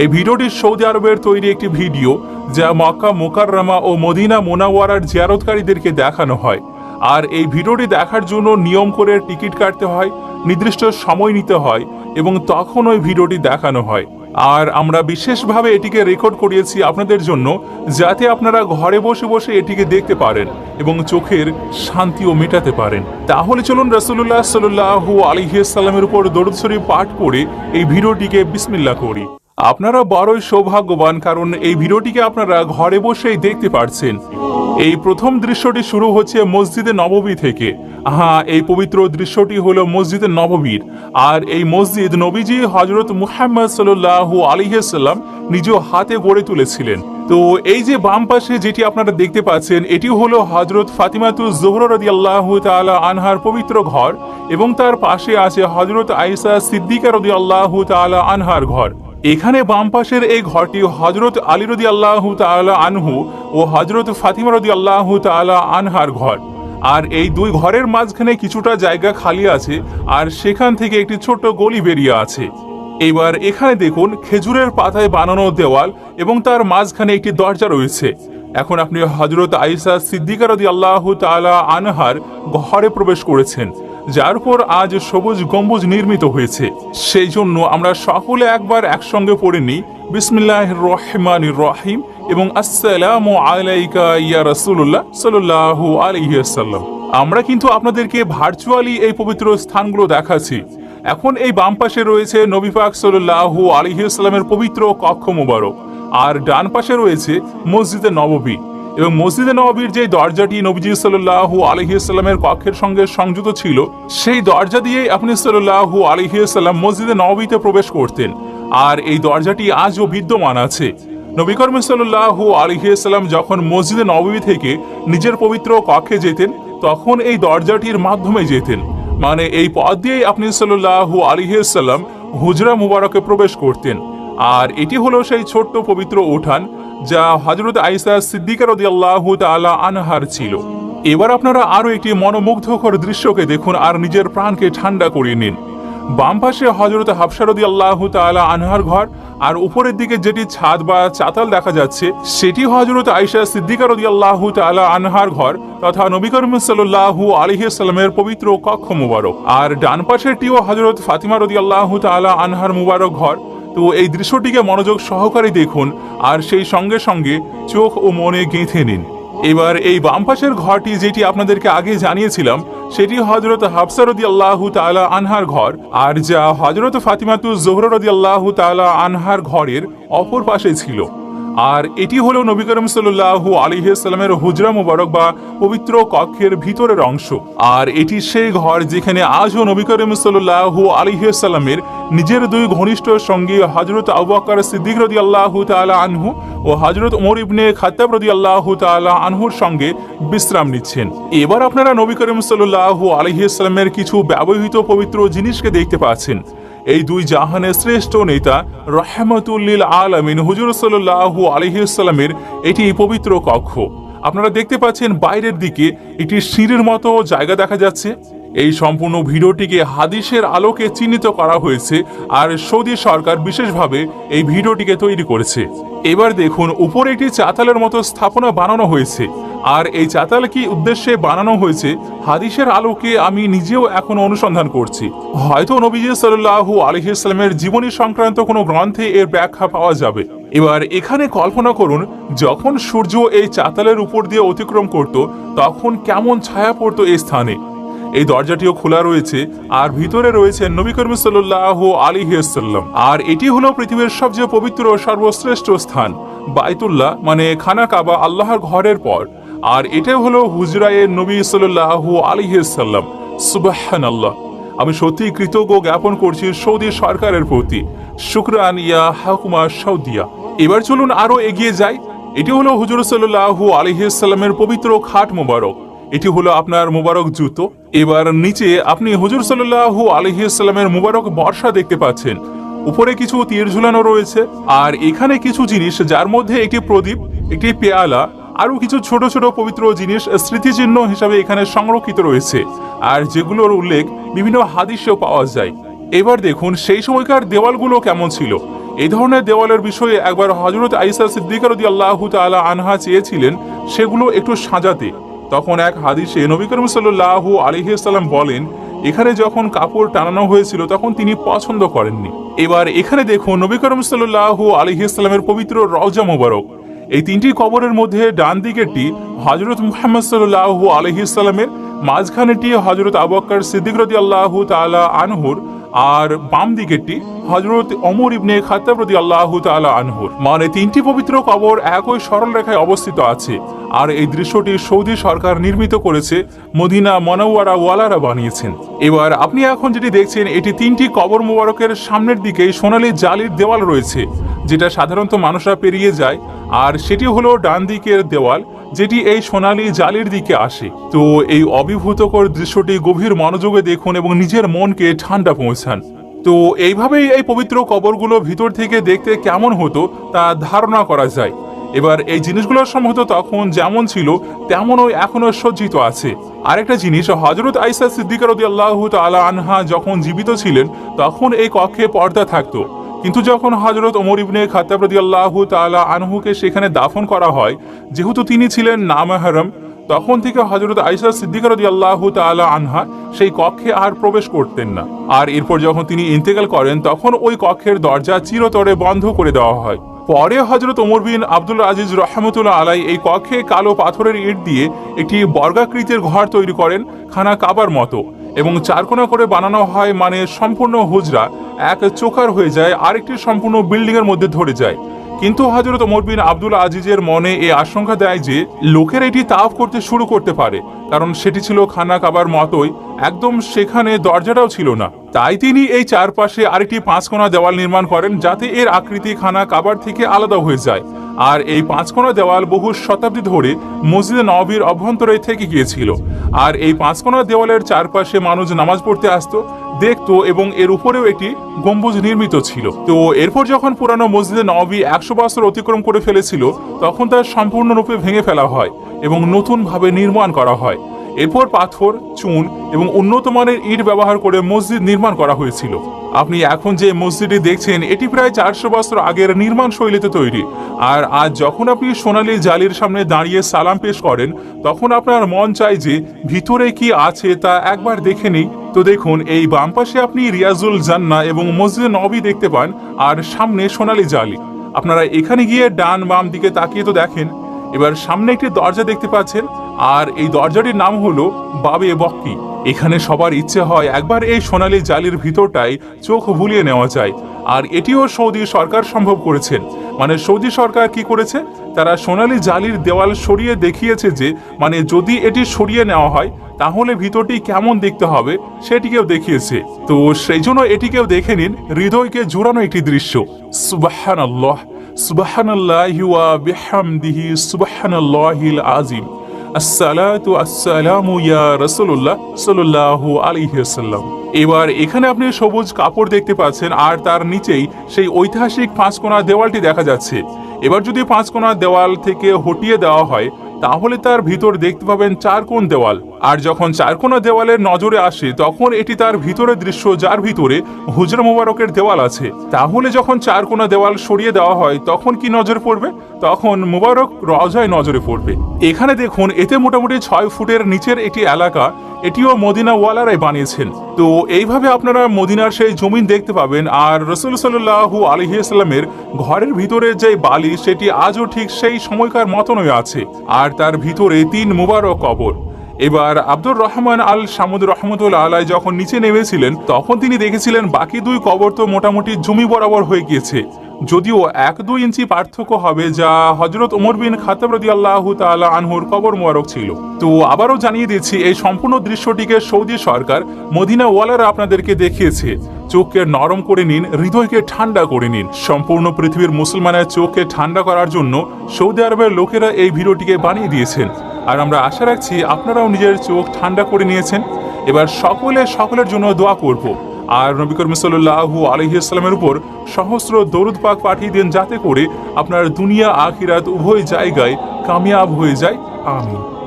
এই ভিডিওটি সৌদি আরবের তৈরি একটি ভিডিও যা মক্কা, মোকাররমা ও মদিনা মোনাওয়ারার জিয়ারতকারীদেরকে দেখানো হয়। আর এই ভিডিওটি দেখার জন্য নিয়ম করে টিকিট কাটতে হয়, নির্দিষ্ট সময় নিতে হয় এবং তখন ওই ভিডিওটি দেখানো হয়। আর আমরা বিশেষভাবে এটিকে রেকর্ড করিয়েছি আপনাদের জন্য যাতে আপনারা ঘরে বসে বসে এটিকে দেখতে পারেন এবং চোখের শান্তিও মেটাতে পারেন। তাহলে চলুন রসুল্লাহ সাল্লাহ আলিহাল্লামের উপর দরুদ শরীফ পাঠ করে এই ভিডিওটিকে বিসমিল্লা করি। আপনারা বড়ই সৌভাগ্যবান, কারণ এই ভিডিওটিকে আপনারা ঘরে বসেই দেখতে পারছেন। এই প্রথম দৃশ্যটি শুরু হচ্ছে মসজিদে নববী থেকে। হ্যাঁ এই পবিত্র দৃশ্যটি হলো মসজিদে নববীর আর এই মসজিদ নবীজি হজরত মুহাম্মদ সাল্লাল্লাহু আলিহাল্লাম নিজ হাতে গড়ে তুলেছিলেন। তো এই যে বাম পাশে যেটি আপনারা দেখতে পাচ্ছেন, এটি হলো হজরত ফাতিমাতু জোহর রদি আল্লাহ তালা আনহার পবিত্র ঘর এবং তার পাশে আছে হজরত আইসা সিদ্দিকা রদি আল্লাহ তালা আনহার ঘর। এখানে বাম পাশের এই ঘরটি হজরত আলী রদি আল্লাহ তালা আনহু ও হজরত ফাতিমা রদি আল্লাহ তালা আনহার ঘর। আর এই দুই ঘরের মাঝখানে কিছুটা জায়গা খালি আছে আর সেখান থেকে একটি ছোট্ট গলি বেরিয়ে আছে। এবার এখানে দেখুন খেজুরের পাতায় বানানো দেওয়াল এবং তার মাঝখানে একটি দরজা রয়েছে। এখন আপনি হজরত আইসা সিদ্দিকা রদি আল্লাহ তালা আনহার ঘরে প্রবেশ করেছেন। যার উপর আজ সবুজ গম্বুজ নির্মিত হয়েছে। সেই জন্য আমরা সকলে একবার একসঙ্গে পড়ে নিই। বিসমিল্লাহ রহমান রহিম এবং আসসালামু আলাইকা ইয়া রাসূলুল্লাহ সাল্লাল্লাহু আলাইহি আমরা কিন্তু আপনাদেরকে ভার্চুয়ালি এই পবিত্র স্থানগুলো দেখাচ্ছি। এখন এই বাম পাশে রয়েছে নবী পাক সাল্লাল্লাহু আলাইহি ওয়াসাল্লামের পবিত্র কক্ষ মোবারক। আর ডান পাশে রয়েছে মসজিদে নববী। এবং মসজিদে নববীর যে দরজাটি নবীজি সাল্লাল্লাহু আলাইহি ওয়াসাল্লামের কক্ষের সঙ্গে সংযুক্ত ছিল, সেই দরজা দিয়েই আপনি সাল্লাল্লাহু আলাইহি ওয়াসাল্লাম মসজিদে নববীতে প্রবেশ করতেন। আর এই দরজাটি আজও বিদ্যমান আছে। নবী করিম সাল্লাল্লাহু আলাইহি যখন মসজিদে নববী থেকে নিজের পবিত্র কক্ষে যেতেন, তখন এই দরজাটির মাধ্যমে যেতেন। মানে এই পথ দিয়েই আপনি সাল্লাল্লাহু আলাইহি ওয়াসাল্লাম হুজরা মুবারকে প্রবেশ করতেন। আর এটি হলো সেই ছোট্ট পবিত্র উঠান যা হজরত আইসা সিদ্দিকা আনহার ছিল। এবার আপনারা আরও একটি মনোমুগ্ধকর দৃশ্যকে দেখুন আর নিজের প্রাণকে ঠান্ডা করিয়ে নিন। বাম পাশে হজরত হাফসারদি আল্লাহ তাআলা আনহার ঘর আর উপরের দিকে যেটি ছাদ বা চাতাল দেখা যাচ্ছে, সেটি হজরত আইসা সিদ্দিকা রদি তাআলা আনহার ঘর তথা নবী করিম সাল্লাল্লাহু আলাইহি সাল্লামের পবিত্র কক্ষ মুবারক। আর ডান পাশেরটিও হজরত ফাতিমা রদি আল্লাহ তাআলা আনহার মুবারক ঘর তো এই দৃশ্যটিকে মনোযোগ সহকারে দেখুন আর সেই সঙ্গে সঙ্গে চোখ ও মনে গেঁথে নিন। এবার এই বাম পাশের ঘরটি যেটি আপনাদেরকে আগে জানিয়েছিলাম, সেটি হজরত হাফসারদি আল্লাহ তালা আনহার ঘর আর যা হজরত ফাতিমাতু জোহরদি আল্লাহ তালা আনহার ঘরের অপর পাশে ছিল। আর এটি হলো নবী করিম সাল্লাল্লাহু আলাইহি সাল্লামের হুজরা মুবারক বা পবিত্র কক্ষের ভিতরের অংশ। আর এটি সেই ঘর যেখানে আজও নবী করিম সাল্লাল্লাহু আলাইহি সাল্লামের নিজের দুই ঘনিষ্ঠ সঙ্গী হযরত আবু বকর সিদ্দিক রাদিয়াল্লাহু তাআলা আনহু ও হযরত ওমর ইবনে খাত্তাব রাদিয়াল্লাহু তাআলা আনহুর সঙ্গে বিশ্রাম নিচ্ছেন। এবার আপনারা নবী করিম সাল্লাল্লাহু আলাইহি সাল্লামের কিছু ব্যবহৃত পবিত্র জিনিসকে দেখতে পাচ্ছেন। এই দুই জাহানের শ্রেষ্ঠ নেতা রহমতুল্লিল আলমিন হুজুর সাল্লাহ আলহিসাল্লামের এটি পবিত্র কক্ষ। আপনারা দেখতে পাচ্ছেন বাইরের দিকে একটি সিঁড়ির মতো জায়গা দেখা যাচ্ছে। এই সম্পূর্ণ ভিডিওটিকে হাদিসের আলোকে চিহ্নিত করা হয়েছে আর সৌদি সরকার বিশেষভাবে এই ভিডিওটিকে তৈরি করেছে। এবার দেখুন, উপরে একটি চাতালের মতো স্থাপনা বানানো হয়েছে। আর এই চাতাল কি উদ্দেশ্যে বানানো হয়েছে হাদিসের আলোকে আমি নিজেও এখন অনুসন্ধান করছি। হয়তো নবীজি সাল্লাহু আলহিসাল্লামের জীবনী সংক্রান্ত কোনো গ্রন্থে এর ব্যাখ্যা পাওয়া যাবে। এবার এখানে কল্পনা করুন, যখন সূর্য এই চাতালের উপর দিয়ে অতিক্রম করত, তখন কেমন ছায়া পড়তো এই স্থানে? এই দরজাটিও খোলা রয়েছে আর ভিতরে রয়েছে নবী কর্মী সাল্লাহ আলিহাল্লাম আর এটি হলো পৃথিবীর সবচেয়ে পবিত্র সর্বশ্রেষ্ঠ স্থান, বাইতুল্লাহ মানে খানা কাবা, আল্লাহর ঘরের পর। আর এটা হলো হুজরায়ের নবী সাল্লাহ আলিহাল্লাম সুবাহান আল্লাহ আমি সত্যি কৃতজ্ঞ জ্ঞাপন করছি সৌদি সরকারের প্রতি। শুক্রান ইয়া হাকুমা সৌদিয়া এবার চলুন আরও এগিয়ে যাই। এটি হলো হুজুর সাল্লাহ আলিহাল্লামের পবিত্র খাট মোবারক। এটি হলো আপনার মুবারক জুতো। এবার নিচে আপনি হুজুর সাল্লাহ আলহিসাল্লামের মুবারক বর্ষা দেখতে পাচ্ছেন। উপরে কিছু তীর ঝুলানো রয়েছে। আর এখানে কিছু জিনিস, যার মধ্যে একটি প্রদীপ, একটি পেয়ালা আরও কিছু ছোট ছোট পবিত্র জিনিস স্মৃতিচিহ্ন হিসাবে এখানে সংরক্ষিত রয়েছে। আর যেগুলোর উল্লেখ বিভিন্ন হাদিসেও পাওয়া যায়। এবার দেখুন, সেই সময়কার দেওয়ালগুলো কেমন ছিল? এই ধরনের দেওয়ালের বিষয়ে একবার হজরত আইসা সিদ্দিক রদি আল্লাহ তালা আনহা চেয়েছিলেন সেগুলো একটু সাজাতে। তখন এক হাদিসে নবী করিম সাল্লাহ আলহিসাল্লাম বলেন, এখানে যখন কাপড় টানানো হয়েছিল, তখন তিনি পছন্দ করেননি। এবার এখানে দেখুন, নবী করিম সাল্লাহ আলহিসাল্লামের পবিত্র রওজা মোবারক। এই তিনটি কবরের মধ্যে ডান দিকেরটি হজরত মুহাম্মদ সাল্লাহ আলহিসাল্লামের মাঝখানেটি হজরত আবক্কর সিদ্দিক রদি আল্লাহ তালা আনহুর, আর বাম দিকেরটি হজরত অমর ইবনে খাত্তাব রদি আল্লাহ তালা আনহুর। মানে তিনটি পবিত্র কবর একই সরল রেখায় অবস্থিত আছে। আর এই দৃশ্যটি সৌদি সরকার নির্মিত করেছে, মদিনা মনোয়ারা ওয়ালারা বানিয়েছেন। এবার আপনি এখন যেটি দেখছেন, এটি তিনটি কবর মোবারকের সামনের দিকে সোনালী জালির দেওয়াল রয়েছে, যেটা সাধারণত মানুষরা পেরিয়ে যায়। আর সেটি হলো ডান দিকের দেওয়াল, যেটি এই সোনালি জালির দিকে আসে। তো এই অভিভূতকর দৃশ্যটি গভীর মনোযোগে দেখুন এবং নিজের মনকে ঠান্ডা পৌঁছান। তো এইভাবেই এই পবিত্র কবরগুলো ভিতর থেকে দেখতে কেমন হতো তা ধারণা করা যায়। এবার এই জিনিসগুলো সম্ভবত তখন যেমন ছিল, তেমনও এখনও সজ্জিত আছে। আরেকটা জিনিস হজরত আইসা সিদ্দিকার আল্লাহ তালা আনহা যখন জীবিত ছিলেন, তখন এই কক্ষে পর্দা থাকতো। কিন্তু যখন হজরত ওমর ইবনে খাতাব রাদিয়াল্লাহু তাআলা আনহুকে সেখানে দাফন করা হয়, যেহেতু তিনি ছিলেন নামাহারম তখন থেকে হজরত আইসা সিদ্দিক রাদিয়াল্লাহু তাআলা আনহা সেই কক্ষে আর প্রবেশ করতেন না। আর এরপর যখন তিনি ইন্তেকাল করেন, তখন ওই কক্ষের দরজা চিরতরে বন্ধ করে দেওয়া হয়। পরে হজরত ওমর বিন আব্দুল আজিজ রহমতুল্লাহ আলাই এই কক্ষে কালো পাথরের ইট দিয়ে একটি বর্গাকৃতির ঘর তৈরি করেন খানা কাবার মতো এবং চারকোনা করে বানানো হয় মানে সম্পূর্ণ হুজরা, এক চোকার হয়ে যায়, আরেকটি সম্পূর্ণ বিল্ডিং এর মধ্যে ধরে যায়। কিন্তু হজরত ওমর বিন আব্দুল আজিজের মনে এই আশঙ্কা দেয় যে লোকের এটি তাফ করতে শুরু করতে পারে, কারণ সেটি ছিল খানা কাবার মতোই, একদম সেখানে দরজাটাও ছিল না। তাই তিনি এই চারপাশে আরেকটি পাঁচকোনা দেওয়াল নির্মাণ করেন যাতে এর আকৃতি খানা কাবার থেকে আলাদা হয়ে যায়। আর এই পাঁচকোনা দেওয়াল বহু শতাব্দী ধরে মসজিদে নবীর অভ্যন্তরে থেকে গিয়েছিল। আর এই পাঁচকোনা দেওয়ালের চারপাশে মানুষ নামাজ পড়তে আসতো দেখতো এবং এর উপরেও একটি গম্বুজ নির্মিত ছিল। তো এরপর যখন পুরানো মসজিদে নবী একশো বছর অতিক্রম করে ফেলেছিল, তখন তা সম্পূর্ণরূপে ভেঙে ফেলা হয় এবং নতুনভাবে নির্মাণ করা হয়। এরপর পাথর, চুন এবং উন্নত মানের ইট ব্যবহার করে মসজিদ নির্মাণ করা হয়েছিল। আপনি এখন যে মসজিদটি দেখছেন, এটি প্রায় চারশো বছর আগের নির্মাণ শৈলীতে তৈরি। আর আজ যখন আপনি সোনালি জালির সামনে দাঁড়িয়ে সালাম পেশ করেন, তখন আপনার মন চায় যে, ভিতরে কি আছে তা একবার দেখে নিই। তো দেখুন, এই বাম পাশে আপনি রিয়াজুল জান্না এবং মসজিদে নবী দেখতে পান, আর সামনে সোনালি জালি। আপনারা এখানে গিয়ে ডান বাম দিকে তাকিয়ে তো দেখেন। এবার সামনে একটি দরজা দেখতে পাচ্ছেন, আর এই দরজাটির নাম হলো বাবে বক্কি। এখানে সবার ইচ্ছে হয় একবার এই সোনালি জালির ভিতরটাই চোখ ভুলিয়ে নেওয়া যায়। আর এটিও সৌদি সরকার সম্ভব করেছেন মানে সৌদি সরকার কি করেছে? তারা সোনালী জালির দেওয়াল সরিয়ে দেখিয়েছে যে মানে যদি এটি সরিয়ে নেওয়া হয়, তাহলে ভিতরটি কেমন দেখতে হবে সেটিকেও দেখিয়েছে। তো সেই জন্য এটিকেও দেখে নিন হৃদয়কে জোরানো একটি দৃশ্য। সুবাহান আল্লাহ সুবাহান আল্লাহ সুবাহান আল্লাহিল আজিম আসসালাতু আসসালামু ইয়া রাসূলুল্লাহ সাল্লাল্লাহু আলাইহি ওয়াসাল্লাম। এবার এখানে আপনি সবুজ কাপড় দেখতে পাচ্ছেন, আর তার নিচেই সেই ঐতিহাসিক পাঁচকোনা দেওয়ালটি দেখা যাচ্ছে। এবার যদি পাঁচকোনা দেওয়াল থেকে হটিয়ে দেওয়া হয়, তাহলে তার ভিতর দেখতে পাবেন চার কোণ দেওয়াল। আর যখন চারকোনা দেওয়ালের নজরে আসে, তখন এটি তার ভিতরের দৃশ্য যার ভিতরে হুজরা মোবারকের দেওয়াল আছে। তাহলে যখন চারকোনা দেওয়াল সরিয়ে দেওয়া হয়, তখন কি নজর পড়বে? তখন মুবারক রজায় নজরে পড়বে। এখানে দেখুন, এতে মোটামুটি ছয় ফুটের নিচের একটি এলাকা, এটিও মদিনা ওয়ালারাই বানিয়েছেন। তো এইভাবে আপনারা মদিনার সেই জমিন দেখতে পাবেন, আর রসুল সাল্লাহু আলহিসাল্লামের ঘরের ভিতরে যে বালি, সেটি আজও ঠিক সেই সময়কার মতনই আছে। আর তার ভিতরে তিন মুবারক কবর। এবার আব্দুর রহমান আল সামুদ রহমতুল্লাহ আলাই যখন নিচে নেমেছিলেন, তখন তিনি দেখেছিলেন বাকি দুই কবর তো মোটামুটি জমি বরাবর হয়ে গিয়েছে। যদিও এক দুই ইঞ্চি পার্থক্য হবে যা হজরত ওমর বিন খাতাব রদি আল্লাহ তালা আনহুর কবর মোয়ারক ছিল। তো আবারও জানিয়ে দিচ্ছি, এই সম্পূর্ণ দৃশ্যটিকে সৌদি সরকার মদিনা ওয়ালারা আপনাদেরকে দেখিয়েছে। চোখকে নরম করে নিন, হৃদয়কে ঠান্ডা করে নিন। সম্পূর্ণ পৃথিবীর মুসলমানের চোখকে ঠান্ডা করার জন্য সৌদি আরবের লোকেরা এই ভিডিওটিকে বানিয়ে দিয়েছেন। আর আমরা আশা রাখছি আপনারাও নিজের চোখ ঠান্ডা করে নিয়েছেন। এবার সকলে সকলের জন্য দোয়া করব। আর নবী করিম সাল্লাহু আলাইহি আসসালামের উপর সহস্র দরুদ পাক পাঠিয়ে দিন যাতে করে আপনার দুনিয়া, আখিরাত উভয় জায়গায় কামিয়াব হয়ে যায়। আমিন।